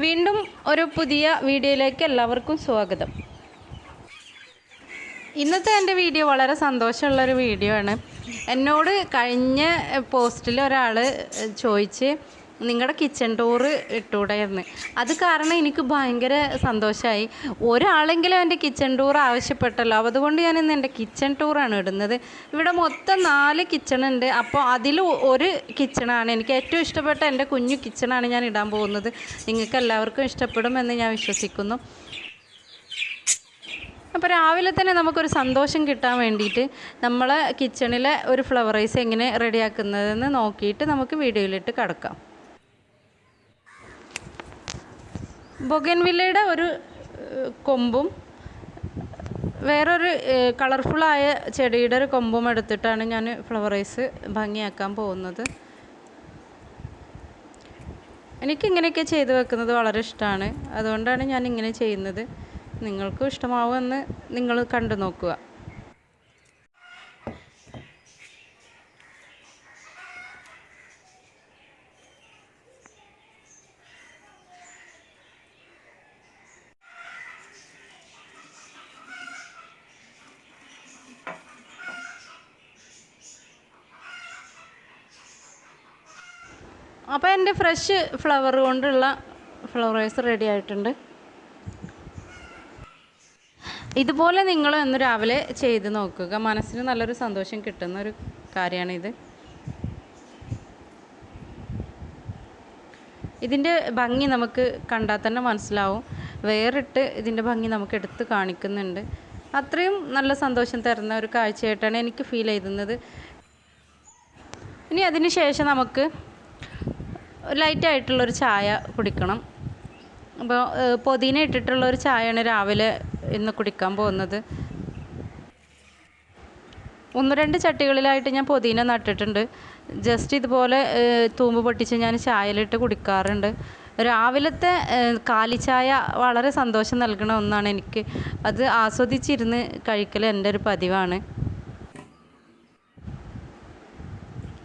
വീണ്ടും ഒരു പുതിയ വീഡിയോയിലേക്ക് എല്ലാവർക്കും സ്വാഗതം. ഇന്നത്തെ എന്റെ വീഡിയോ വളരെ സന്തോഷമുള്ളൊരു വീഡിയോ ആണ്. എന്നോട് കഴിഞ്ഞ പോസ്റ്റിൽ ഒരാൾ ചോദിച്ച് നിങ്ങളുടെ കിച്ചൺ ടൂറ് ഇട്ടൂടായിരുന്നു. അത് കാരണം എനിക്ക് ഭയങ്കര സന്തോഷമായി ഒരാളെങ്കിലും എന്റെ കിച്ചൺ ടൂർ ആവശ്യപ്പെട്ടല്ലോ. അതുകൊണ്ട് ഞാൻ ഇന്ന് എന്റെ കിച്ചൺ ടൂറാണ് ഇടുന്നത്. ഇവിടെ മൊത്തം നാല് കിച്ചൺ ഉണ്ട്. അപ്പോൾ അതിൽ ഒരു കിച്ചണാണ് എനിക്ക് ഏറ്റവും ഇഷ്ടപ്പെട്ട എന്റെ കുഞ്ഞു കിച്ചണാണ് ഞാൻ ഇടാൻ പോകുന്നത്. നിങ്ങൾക്ക് എല്ലാവർക്കും ഇഷ്ടപ്പെടുമെന്ന് ഞാൻ വിശ്വസിക്കുന്നു. അപ്പോൾ രാവിലെ തന്നെ നമുക്കൊരു സന്തോഷം കിട്ടാൻ വേണ്ടിയിട്ട് നമ്മൾ കിച്ചണിലെ ഒരു ഫ്ലവർ റൈസ് എങ്ങനെ റെഡിയാക്കുന്നതെന്ന് നോക്കിയിട്ട് നമുക്ക് വീഡിയോയിലിട്ട് കിടക്കാം. ബൊഗൻവില്ലയുടെ ഒരു കൊമ്പും വേറൊരു കളർഫുള്ളായ ചെടിയുടെ ഒരു കൊമ്പും എടുത്തിട്ടാണ് ഞാൻ ഫ്ലവർ റൈസ് ഭംഗിയാക്കാൻ പോകുന്നത്. എനിക്കിങ്ങനെയൊക്കെ ചെയ്ത് വെക്കുന്നത് വളരെ ഇഷ്ടമാണ്. അതുകൊണ്ടാണ് ഞാൻ ഇങ്ങനെ ചെയ്യുന്നത്. നിങ്ങൾക്കും ഇഷ്ടമാവുമെന്ന് നിങ്ങൾ കണ്ടു നോക്കുക. അപ്പോൾ എന്റെ ഫ്രഷ് ഫ്ലവർ കൊണ്ടുള്ള ഫ്ലവറേഴ്സ് റെഡി ആയിട്ടുണ്ട്. ഇതുപോലെ നിങ്ങൾ ഇന്ന് രാവിലെ ചെയ്ത് നോക്കുക. മനസ്സിന് നല്ലൊരു സന്തോഷം കിട്ടുന്ന ഒരു കാര്യമാണിത്. ഇതിന്റെ ഭംഗി നമുക്ക് കണ്ടാൽ തന്നെ മനസ്സിലാവും. വേറിട്ട് ഇതിന്റെ ഭംഗി നമുക്ക് എടുത്ത് കാണിക്കുന്നുണ്ട്. അത്രയും നല്ല സന്തോഷം തരുന്ന ഒരു കാഴ്ചയായിട്ടാണ് എനിക്ക് ഫീൽ ചെയ്യുന്നത് ഇനി അതിന് ശേഷം നമുക്ക് ലൈറ്റായിട്ടുള്ളൊരു ചായ കുടിക്കണം. അപ്പോൾ പൊതിന ഇട്ടിട്ടുള്ള ഒരു ചായയാണ് രാവിലെ ഇന്ന് കുടിക്കാൻ പോകുന്നത്. ഒന്ന് രണ്ട് ചട്ടികളിലായിട്ട് ഞാൻ പൊതിന നട്ടിട്ടുണ്ട്. ജസ്റ്റ് ഇതുപോലെ തൂമ്പ് പൊട്ടിച്ച് ഞാൻ ചായയിലിട്ട് കുടിക്കാറുണ്ട്. രാവിലത്തെ കാലിച്ചായ വളരെ സന്തോഷം നൽകുന്ന ഒന്നാണ് എനിക്ക്. അത് ആസ്വദിച്ചിരുന്ന് കഴിക്കൽ എന്റെ ഒരു പതിവാണ്.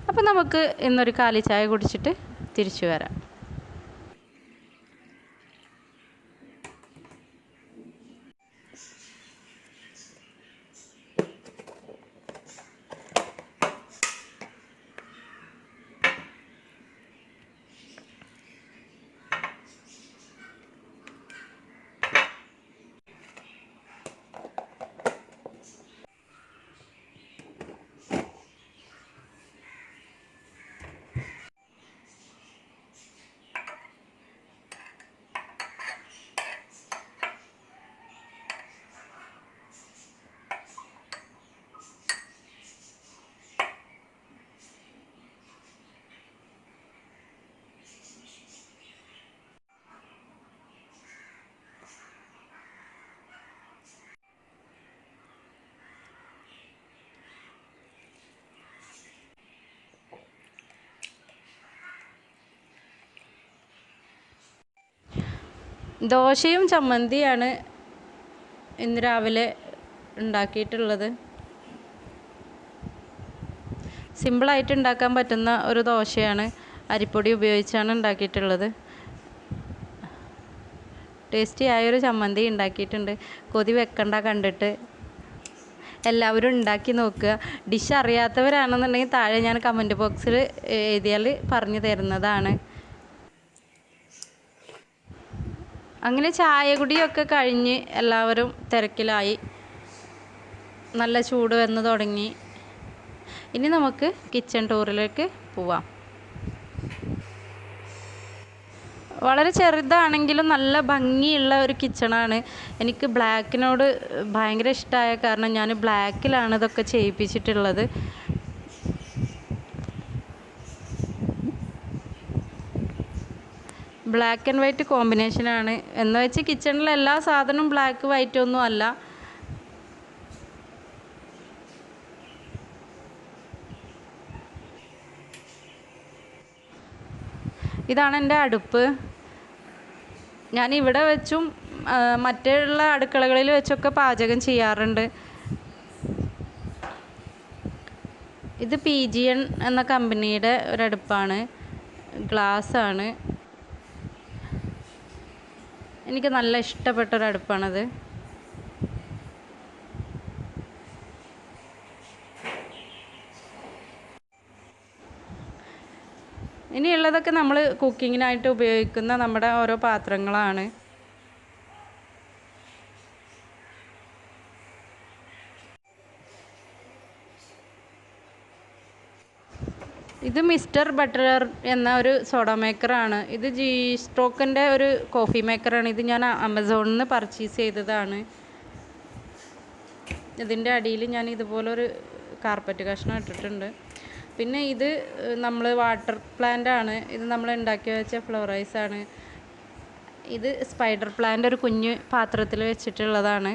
അപ്പോൾ നമുക്ക് ഇന്നൊരു കാലിച്ചായ കുടിച്ചിട്ട് തിരിച്ചു വരാം. ദോശയും ചമ്മന്തിയാണ് ഇന്ന് രാവിലെ ഉണ്ടാക്കിയിട്ടുള്ളത്. സിമ്പിളായിട്ട് ഉണ്ടാക്കാൻ പറ്റുന്ന ഒരു ദോശയാണ്. അരിപ്പൊടി ഉപയോഗിച്ചാണ് ഉണ്ടാക്കിയിട്ടുള്ളത്. ടേസ്റ്റി ആയൊരു ചമ്മന്തി ഉണ്ടാക്കിയിട്ടുണ്ട്. കൊതി വെക്കണ്ട കണ്ടിട്ട്. എല്ലാവരും ഉണ്ടാക്കി നോക്കുക. ഡിഷ് അറിയാത്തവരാണെന്നുണ്ടെങ്കിൽ താഴെ ഞാൻ കമന്റ് ബോക്സിൽ എഴുതിയാൽ പറഞ്ഞു തരുന്നതാണ്. അങ്ങനെ ചായ കുടിയൊക്കെ കഴിഞ്ഞ് എല്ലാവരും തിരക്കിലായി. നല്ല ചൂട് വന്ന് തുടങ്ങി. ഇനി നമുക്ക് കിച്ചൺ ടൂറിലേക്ക് പോവാം. വളരെ ചെറുതാണെങ്കിലും നല്ല ഭംഗിയുള്ള ഒരു കിച്ചണാണ് എനിക്ക് ബ്ലാക്കിനോട് ഭയങ്കര ഇഷ്ടമായ കാരണം ഞാൻ ബ്ലാക്കിലാണ് ഇതൊക്കെ ചെയ്യിപ്പിച്ചിട്ടുള്ളത്. ബ്ലാക്ക് ആൻഡ് വൈറ്റ് കോമ്പിനേഷനാണ് എന്ന് വെച്ച് കിച്ചണിലെ എല്ലാ സാധനവും ബ്ലാക്ക് വൈറ്റ് ഒന്നും അല്ല. ഇതാണ് എന്റെ അടുപ്പ്. ഞാൻ ഇവിടെ വെച്ചും മറ്റുള്ള അടുക്കളകളിൽ വെച്ചൊക്കെ പാചകം ചെയ്യാറുണ്ട്. ഇത് പി ജി എൻ എന്ന കമ്പനിയുടെ ഒരടുപ്പാണ്. ഗ്ലാസ് ആണ്. എനിക്ക് നല്ല ഇഷ്ടപ്പെട്ടൊരടുപ്പാണത് ഇനിയുള്ളതൊക്കെ നമ്മൾ കുക്കിങ്ങിനായിട്ട് ഉപയോഗിക്കുന്ന നമ്മുടെ ഓരോ പാത്രങ്ങളാണ്. ഇത് മിസ്റ്റർ ബട്ടർ എന്ന ഒരു സോഡ മേക്കറാണ് ഇത് ജി സ്ട്രോക്കിന്റെ ഒരു കോഫി മേക്കറാണ് ഇത് ഞാൻ ആമസോണിൽ നിന്ന് പർച്ചേസ് ചെയ്തതാണ്. ഇതിന്റെ അടിയിൽ ഞാൻ ഇതുപോലൊരു കാർപ്പറ്റ് കഷ്ണം ഇട്ടിട്ടുണ്ട്. പിന്നെ ഇത് നമ്മൾ വാട്ടർ പ്ലാന്റ് ആണ്. ഇത് നമ്മൾ ഉണ്ടാക്കി വെച്ച ഫ്ലവറൈസ് ആണ്. ഇത് സ്പൈഡർ പ്ലാന്റ് ഒരു കുഞ്ഞ് പാത്രത്തിൽ വെച്ചിട്ടുള്ളതാണ്.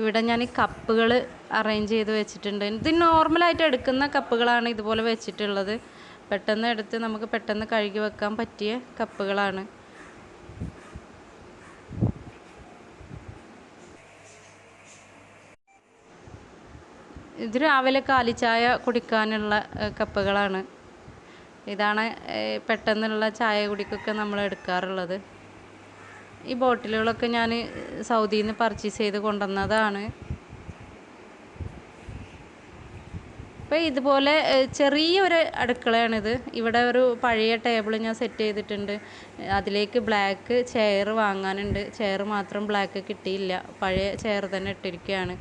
ഇവിടെ ഞാൻ ഈ കപ്പുകൾ അറേഞ്ച് ചെയ്ത് വെച്ചിട്ടുണ്ട്. ഇത് നോർമലായിട്ട് എടുക്കുന്ന കപ്പുകളാണ് ഇതുപോലെ വെച്ചിട്ടുള്ളത്. പെട്ടെന്ന് എടുത്ത് നമുക്ക് പെട്ടെന്ന് കഴുകി വെക്കാൻ പറ്റിയ കപ്പുകളാണ്. ഇത് രാവിലെ കാലിച്ചായ കുടിക്കാനുള്ള കപ്പുകളാണ്. ഇതാണ് പെട്ടെന്നുള്ള ചായ കുടിക്കൊക്കെ നമ്മൾ എടുക്കാറുള്ളത്. ഈ ബോട്ടിലുകളൊക്കെ ഞാൻ സൗദിയിൽ നിന്ന് പർച്ചേസ് ചെയ്ത് കൊണ്ടുവന്നതാണ്. അപ്പോൾ ഇതുപോലെ ചെറിയൊരു അടുക്കളയാണിത്. ഇവിടെ ഒരു പഴയ ടേബിൾ ഞാൻ സെറ്റ് ചെയ്തിട്ടുണ്ട്. അതിലേക്ക് ബ്ലാക്ക് ചെയർ വാങ്ങാനുണ്ട്. ചെയർ മാത്രം ബ്ലാക്ക് കിട്ടിയില്ല. പഴയ ചെയർ തന്നെ ഇട്ടിരിക്കുകയാണ്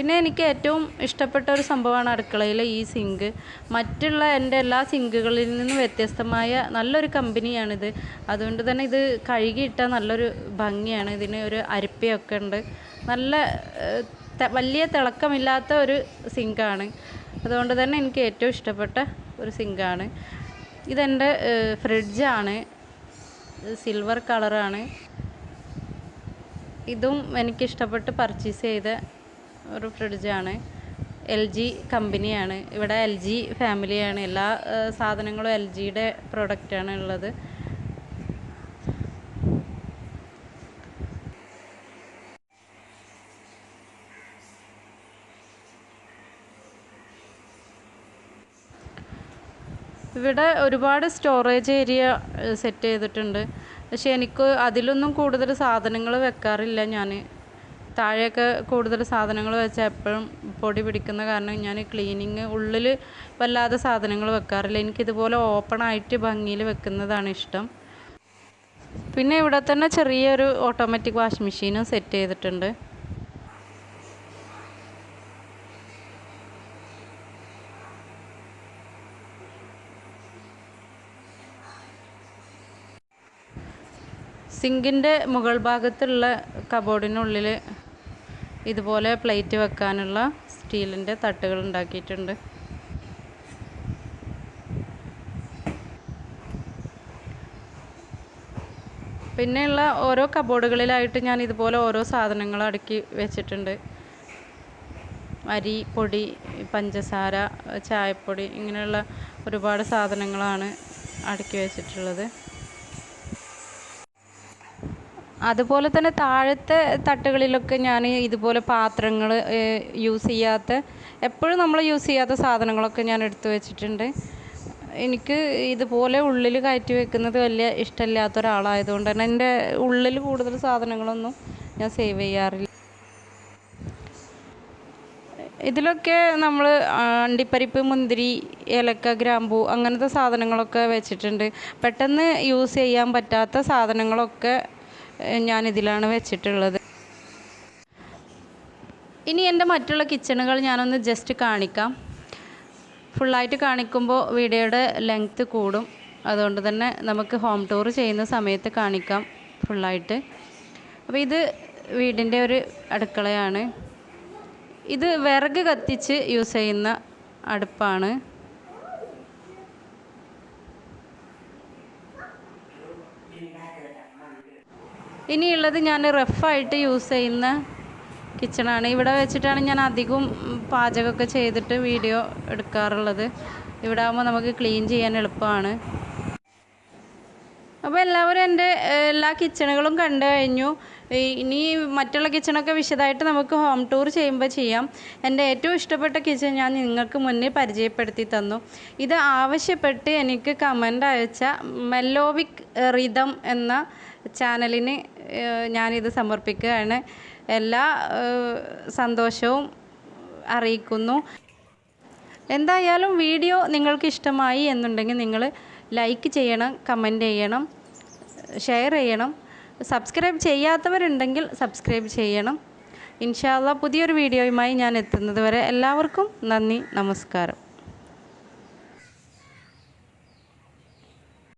പിന്നെ എനിക്ക് ഏറ്റവും ഇഷ്ടപ്പെട്ട ഒരു സംഭവമാണ് അടുക്കളയിലെ ഈ സിങ്ക് മറ്റുള്ള എന്റെ എല്ലാ സിങ്കുകളിൽ നിന്നും വ്യത്യസ്തമായ നല്ലൊരു കമ്പനിയാണിത്. അതുകൊണ്ട് തന്നെ ഇത് കഴുകിയിട്ടാൽ നല്ലൊരു ഭംഗിയാണ്. ഇതിന് ഒരു അരിപ്പയൊക്കെ ഉണ്ട്. നല്ല വലിയ തിളക്കമില്ലാത്ത ഒരു സിങ്കാണ് അതുകൊണ്ട് തന്നെ എനിക്ക് ഏറ്റവും ഇഷ്ടപ്പെട്ട ഒരു സിങ്കാണ് ഇതെന്റെ ഫ്രിഡ്ജാണ് സിൽവർ കളറാണ് ഇതും എനിക്കിഷ്ടപ്പെട്ട് പർച്ചേസ് ചെയ്ത ഒരു ഫ്രിഡ്ജാണ് എൽ ജി കമ്പനിയാണ്. ഇവിടെ എൽ ജി ഫാമിലിയാണ് എല്ലാ സാധനങ്ങളും എൽ ജിയുടെ പ്രൊഡക്റ്റാണ് ഉള്ളത്. ഇവിടെ ഒരുപാട് സ്റ്റോറേജ് ഏരിയ സെറ്റ് ചെയ്തിട്ടുണ്ട്. പക്ഷെ എനിക്ക് അതിലൊന്നും കൂടുതൽ സാധനങ്ങൾ വെക്കാറില്ല ഞാൻ താഴെയൊക്കെ കൂടുതൽ സാധനങ്ങൾ വെച്ചാൽ എപ്പോഴും പൊടി പിടിക്കുന്ന കാരണം ഞാൻ ക്ലീനിങ് ഉള്ളിൽ വല്ലാതെ സാധനങ്ങൾ വെക്കാറില്ല. എനിക്കിതുപോലെ ഓപ്പൺ ആയിട്ട് ഭംഗിയിൽ വെക്കുന്നതാണ് ഇഷ്ടം. പിന്നെ ഇവിടെ തന്നെ ചെറിയൊരു ഓട്ടോമാറ്റിക് വാഷിംഗ് മെഷീനും സെറ്റ് ചെയ്തിട്ടുണ്ട്. സിങ്കിന്റെ മുകൾ ഭാഗത്തുള്ള കബോർഡിനുള്ളിൽ ഇതുപോലെ പ്ലേറ്റ് വെക്കാനുള്ള സ്റ്റീലിന്റെ തട്ടുകൾ ഉണ്ടാക്കിയിട്ടുണ്ട്. പിന്നെയുള്ള ഓരോ കബോർഡുകളിലായിട്ട് ഞാൻ ഇതുപോലെ ഓരോ സാധനങ്ങൾ അടുക്കി വെച്ചിട്ടുണ്ട്. അരി പൊടി പഞ്ചസാര ചായപ്പൊടി ഇങ്ങനെയുള്ള ഒരുപാട് സാധനങ്ങളാണ് അടുക്കി വെച്ചിട്ടുള്ളത്. അതുപോലെ തന്നെ താഴത്തെ തട്ടുകളിലൊക്കെ ഞാൻ ഇതുപോലെ പാത്രങ്ങൾ യൂസ് ചെയ്യാത്ത എപ്പോഴും നമ്മൾ യൂസ് ചെയ്യാത്ത സാധനങ്ങളൊക്കെ ഞാൻ എടുത്തു വെച്ചിട്ടുണ്ട്. എനിക്ക് ഇതുപോലെ ഉള്ളിൽ കയറ്റി വെക്കുന്നത് വലിയ ഇഷ്ടമില്ലാത്ത ഒരാളായതുകൊണ്ട് തന്നെ എന്റെ ഉള്ളിൽ കൂടുതൽ സാധനങ്ങളൊന്നും ഞാൻ സേവ് ചെയ്യാറില്ല. ഇതിലൊക്കെ നമ്മൾ അണ്ടിപ്പരിപ്പ് മുന്തിരി ഏലക്ക ഗ്രാമ്പൂ അങ്ങനത്തെ സാധനങ്ങളൊക്കെ വെച്ചിട്ടുണ്ട്. പെട്ടെന്ന് യൂസ് ചെയ്യാൻ പറ്റാത്ത സാധനങ്ങളൊക്കെ ഞാനിതിലാണ് വെച്ചിട്ടുള്ളത്. ഇനി എന്റെ മറ്റുള്ള കിച്ചണുകൾ ഞാനൊന്ന് ജസ്റ്റ് കാണിക്കാം. ഫുള്ളായിട്ട് കാണിക്കുമ്പോൾ വീഡിയോയുടെ ലെങ്ത്ത് കൂടും. അതുകൊണ്ട് തന്നെ നമുക്ക് ഹോം ടൂർ ചെയ്യുന്ന സമയത്ത് കാണിക്കാം ഫുള്ളായിട്ട്. അപ്പോൾ ഇത് വീടിന്റെ ഒരു അടുക്കളയാണ്. ഇത് വിറക് കത്തിച്ച് യൂസ് ചെയ്യുന്ന അടുപ്പാണ്. ഇനിയുള്ളത് ഞാൻ റഫായിട്ട് യൂസ് ചെയ്യുന്ന കിച്ചണാണ് ഇവിടെ വെച്ചിട്ടാണ് ഞാൻ അധികവും പാചകമൊക്കെ ചെയ്തിട്ട് വീഡിയോ എടുക്കാറുള്ളത്. ഇവിടെ ആകുമ്പോൾ നമുക്ക് ക്ലീൻ ചെയ്യാൻ എളുപ്പമാണ്. അപ്പോൾ എല്ലാവരും എന്റെ എല്ലാ കിച്ചണുകളും കണ്ടു കഴിഞ്ഞു. ഇനി മറ്റുള്ള കിച്ചണൊക്കെ വിശദമായിട്ട് നമുക്ക് ഹോം ടൂർ ചെയ്യുമ്പോൾ ചെയ്യാം. എന്റെ ഏറ്റവും ഇഷ്ടപ്പെട്ട കിച്ചൺ ഞാൻ നിങ്ങൾക്ക് മുന്നേ പരിചയപ്പെടുത്തി തന്നു. ഇത് ആവശ്യപ്പെട്ട് എനിക്ക് കമന്റ് അയച്ച മെല്ലോവിക് റിതം എന്ന ചാനലിന് ഞാനിത് സമർപ്പിക്കുകയാണ്. എല്ലാ സന്തോഷവും അറിയിക്കുന്നു. എന്തായാലും വീഡിയോ നിങ്ങൾക്ക് ഇഷ്ടമായി എന്നുണ്ടെങ്കിൽ നിങ്ങൾ ലൈക്ക് ചെയ്യണം കമന്റ് ചെയ്യണം ഷെയർ ചെയ്യണം. സബ്സ്ക്രൈബ് ചെയ്യാത്തവരുണ്ടെങ്കിൽ സബ്സ്ക്രൈബ് ചെയ്യണം. ഇൻഷാല്ല പുതിയൊരു വീഡിയോയുമായി ഞാൻ എത്തുന്നത് വരെ എല്ലാവർക്കും നന്ദി നമസ്കാരം.